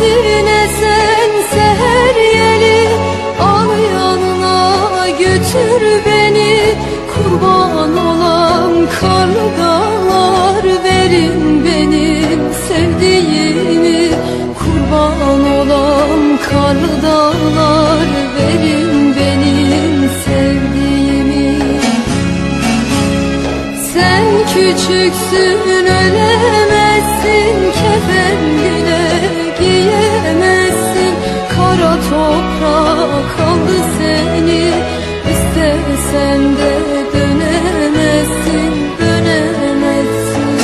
Hazine sen seher yeli Al yanına götür beni. Kurban olan karlı dağlar Verin benim sevdiğimi. Kurban olan karlı dağlar Verin benim sevdiğimi. Sen küçüksün ölemezsin Kefen bile giyemezsin Kara toprak aldı seni. İstesen de dönemezsin Dönemezsin.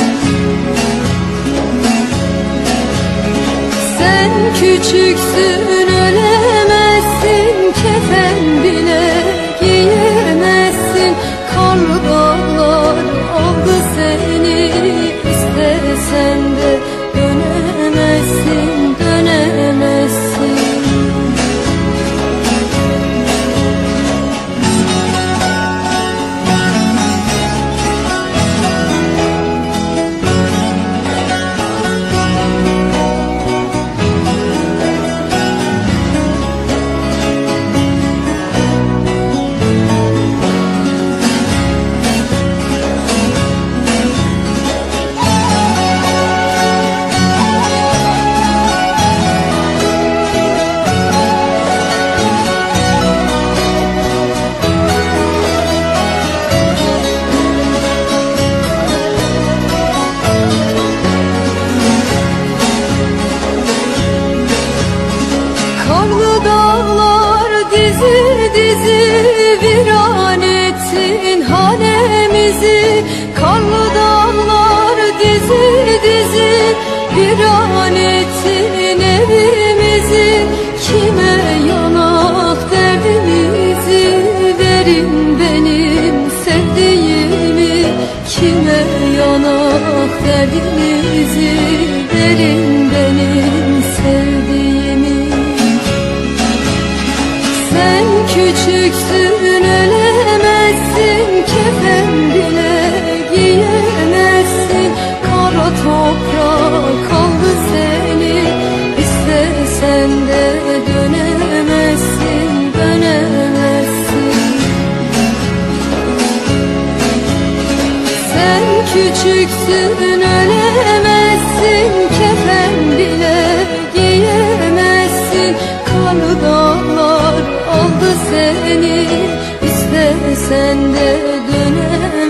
Sen küçüksün ölemezsin dizi dizi viran ettin hanemizi Karlı dağlar dizi dizi viran ettin evimizi. Kime yanak derdimizi verin benim sevdiğimi. Kime yanak derdimizi verin benim küçüksün ölemezsin Kefen bile giyemezsin. Kara toprak aldı seni İstesen de dönemezsin Dönemezsin. Sen küçüksün İstesen de dönemezsin Dönemezsin